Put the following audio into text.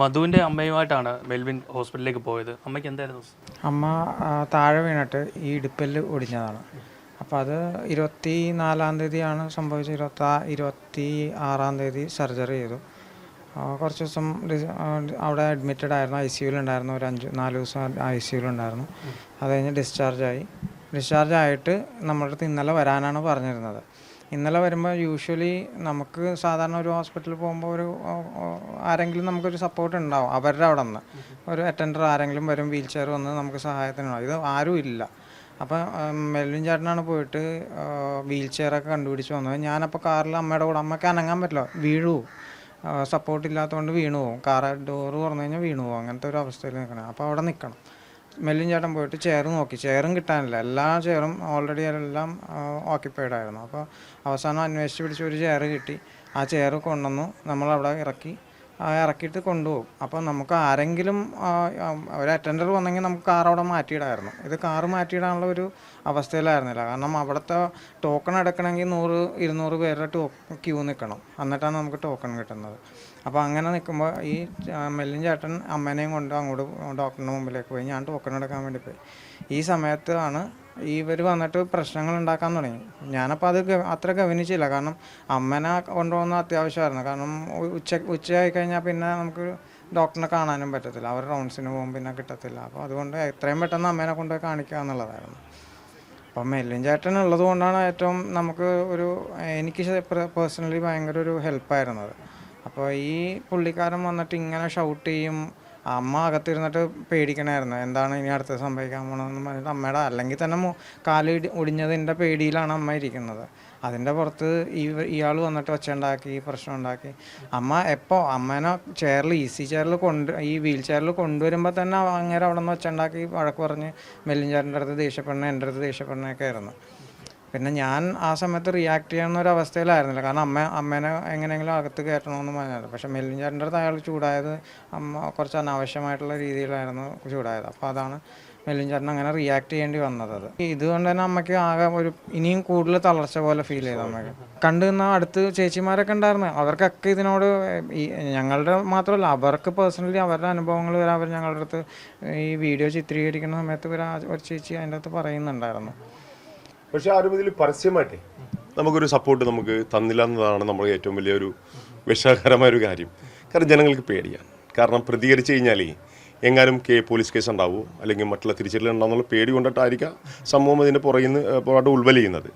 മധുവിന്റെ അമ്മയുമായിട്ടാണ് മെൽവിൻ ഹോസ്പിറ്റലിലേക്ക് പോയത്. അമ്മയ്ക്ക് എന്തായിരുന്നു അമ്മ താഴെ വീണിട്ട് ഈ ഇടുപ്പൽ ഒടിഞ്ഞതാണ്. അപ്പോൾ അത് ഇരുപത്തി നാലാം തീയതിയാണ് സംഭവിച്ചത്. ഇരുപത്തി ഇരുപത്തി ആറാം തീയതി സർജറി ചെയ്തു. കുറച്ച് ദിവസം അവിടെ അഡ്മിറ്റഡ് ആയിരുന്നു. ഐ സിയുൽ ഉണ്ടായിരുന്നു. ഒരു അഞ്ച് നാല് ദിവസം ഐ സിയുൽ ഉണ്ടായിരുന്നു. അത് കഴിഞ്ഞ് ഡിസ്ചാർജായി ഡിസ്ചാർജ് ആയിട്ട് നമ്മുടെ അടുത്ത് ഇന്നലെ വരാനാണ് പറഞ്ഞിരുന്നത്. ഇന്നലെ വരുമ്പോൾ യൂഷ്വലി നമുക്ക് സാധാരണ ഒരു ഹോസ്പിറ്റലിൽ പോകുമ്പോൾ ഒരു ആരെങ്കിലും നമുക്കൊരു സപ്പോർട്ട് ഉണ്ടാവും അവരുടെ അവിടെ നിന്ന് ഒരു അറ്റൻഡർ ആരെങ്കിലും വരും വീൽ ചെയർ വന്ന് നമുക്ക് സഹായത്തിനുണ്ടാവും ഇത് ആരും ഇല്ല. അപ്പം മെൽവിൻ ചേട്ടനാണ് പോയിട്ട് വീൽ ചെയറൊക്കെ കണ്ടുപിടിച്ച് വന്നത്. ഞാനപ്പോൾ കാറിൽ അമ്മയുടെ കൂടെ അമ്മയ്ക്ക് അനങ്ങാൻ പറ്റില്ല. വീഴൂ സപ്പോർട്ട് ഇല്ലാത്തതുകൊണ്ട് വീണു പോകും കാർ ഡോറ് തുറന്നു കഴിഞ്ഞാൽ വീണു പോകും അങ്ങനത്തെ ഒരു അവസ്ഥയിൽ നിൽക്കണം അപ്പോൾ അവിടെ നിൽക്കണം മെല്ലിൻ ചേട്ടൻ പോയിട്ട് ചെയർ നോക്കി. ചെയറും കിട്ടാനില്ല. എല്ലാ ചെയറും ഓൾറെഡി എല്ലാം ഓക്യുപ്പൈഡ് ആയിരുന്നു. അപ്പോൾ അവസാനം അന്വേഷിച്ച് പിടിച്ച് ഒരു ചെയർ കിട്ടി. ആ ചെയർ കൊണ്ടുവന്നു. നമ്മളവിടെ ഇറക്കി. ഇറക്കിയിട്ട് കൊണ്ടുപോകും. അപ്പോൾ നമുക്ക് ആരെങ്കിലും ഒരു അറ്റൻഡർ വന്നെങ്കിൽ നമുക്ക് കാർ അവിടെ മാറ്റിയിടായിരുന്നു ഇത് കാറ് മാറ്റിയിടാനുള്ള ഒരു അവസ്ഥയിലായിരുന്നില്ല. കാരണം അവിടുത്തെ ടോക്കൺ എടുക്കണമെങ്കിൽ നൂറ് ഇരുന്നൂറ് പേരുടെ ടോ ക്യൂ നിൽക്കണം. എന്നിട്ടാണ് നമുക്ക് ടോക്കൺ കിട്ടുന്നത്. അപ്പോൾ അങ്ങനെ നിൽക്കുമ്പോൾ ഈ മെല്ലിൻ ചേട്ടൻ അമ്മേനെയും കൊണ്ട് അങ്ങോട്ട് ഡോക്ടറിന്റെ മുമ്പിലേക്ക് പോയി. ഞാൻ ടോക്കൺ എടുക്കാൻ വേണ്ടി പോയി. ഈ സമയത്താണ് ഇവർ വന്നിട്ട് പ്രശ്നങ്ങൾ ഉണ്ടാക്കാൻ തുടങ്ങി. ഞാനപ്പോൾ അത് അത്ര ഗവനിച്ചില്ല. കാരണം അമ്മനെ കൊണ്ടുപോകുന്ന അത്യാവശ്യമായിരുന്നു. കാരണം ഉച്ച ഉച്ചയായി കഴിഞ്ഞാൽ പിന്നെ നമുക്ക് ഡോക്ടറിനെ കാണാനും പറ്റത്തില്ല. അവർ റൗണ്ട്സിന് പോകും പിന്നെ കിട്ടത്തില്ല. അപ്പോൾ അതുകൊണ്ട് എത്രയും പെട്ടെന്ന് അമ്മേനെ കൊണ്ടുപോയി കാണിക്കുക എന്നുള്ളതായിരുന്നു. അപ്പം മെല്ലിൻ ചേട്ടൻ ഉള്ളത് കൊണ്ടാണ് ഏറ്റവും നമുക്ക് ഒരു എനിക്ക് പേഴ്സണലി ഭയങ്കര ഒരു ഹെൽപ്പായിരുന്നത് അപ്പോൾ ഈ പുള്ളിക്കാരൻ വന്നിട്ട് ഇങ്ങനെ ഷൗട്ട് ചെയ്യും അമ്മ അകത്തിരുന്നിട്ട് പേടിക്കണമായിരുന്നു എന്താണ് ഇനി അടുത്ത് സംഭവിക്കാൻ പോകണമെന്ന് പറഞ്ഞിട്ട് അമ്മയുടെ അല്ലെങ്കിൽ തന്നെ കാൽ ഒടിഞ്ഞതിന്റെ പേടിയിലാണ് അമ്മ ഇരിക്കുന്നത്. അതിന്റെ പുറത്ത് ഈ ഇയാൾ വന്നിട്ട് വെച്ചുണ്ടാക്കി പ്രശ്നം ഉണ്ടാക്കി അമ്മ എപ്പോൾ അമ്മേനെ ചെയറിൽ ഈസി ചെയറിൽ കൊണ്ട് ഈ വീൽ ചെയറിൽ കൊണ്ടുവരുമ്പോൾ തന്നെ അങ്ങനെ അവിടെ നിന്ന് വെച്ചുണ്ടാക്കി വഴക്ക് പറഞ്ഞ് മെല്ലിഞ്ചാറിന്റെ അടുത്ത് ദേഷ്യപ്പെടണ എന്റെ അടുത്ത് ദേഷ്യപ്പെടണൊക്കെ ആയിരുന്നു. പിന്നെ ഞാൻ ആ സമയത്ത് റിയാക്ട് ചെയ്യുന്ന ഒരു അവസ്ഥയിലായിരുന്നില്ല. കാരണം അമ്മ അമ്മേനെ എങ്ങനെയെങ്കിലും അകത്ത് കയറ്റണമെന്ന് പറഞ്ഞത് പക്ഷേ മെല്ലിഞ്ചാറിന്റെ അടുത്ത് അയാൾ ചൂടായത് അമ്മ കുറച്ച് അനാവശ്യമായിട്ടുള്ള രീതിയിലായിരുന്നു ചൂടായത്. അപ്പോൾ അതാണ് മെല്ലിഞ്ചാറിന് അങ്ങനെ റിയാക്ട് ചെയ്യേണ്ടി വന്നത്. അത് ഇതുകൊണ്ട് തന്നെ അമ്മയ്ക്ക് ആകെ ഒരു ഇനിയും കൂടുതൽ തളർച്ച പോലെ ഫീൽ ചെയ്തു അമ്മയ്ക്ക്. കണ്ടു നിന്ന അടുത്ത് ചേച്ചിമാരൊക്കെ ഉണ്ടായിരുന്നു. അവർക്കൊക്കെ ഇതിനോട് ഈ ഞങ്ങളുടെ മാത്രമല്ല അവർക്ക് പേഴ്സണലി അവരുടെ അനുഭവങ്ങൾ വരെ അവർ ഞങ്ങളുടെ അടുത്ത് ഈ വീഡിയോ ചിത്രീകരിക്കുന്ന സമയത്ത് ഒരു ചേച്ചി അതിന്റെ അടുത്ത് പറയുന്നുണ്ടായിരുന്നു. പക്ഷെ ആരും ഇതിൽ പരസ്യമായിട്ടേ നമുക്കൊരു സപ്പോർട്ട് നമുക്ക് തന്നില്ല എന്നതാണ് നമ്മുടെ ഏറ്റവും വലിയൊരു വിഷാകരമായ ഒരു കാര്യം. കാരണം ജനങ്ങൾക്ക് പേടിയാണ്. കാരണം പ്രതികരിച്ചു കഴിഞ്ഞാലേ എങ്ങാനും കെ പോലീസ് കേസ് ഉണ്ടാവുമോ അല്ലെങ്കിൽ മറ്റുള്ള തിരിച്ചറിയൽ ഉണ്ടാവുന്നുള്ള പേടി കൊണ്ടിട്ടായിരിക്കാം സമൂഹം ഇതിന്റെ പുറകിൽ നിന്ന് പുറകോട്ട് ഉൾവലിയുന്നത്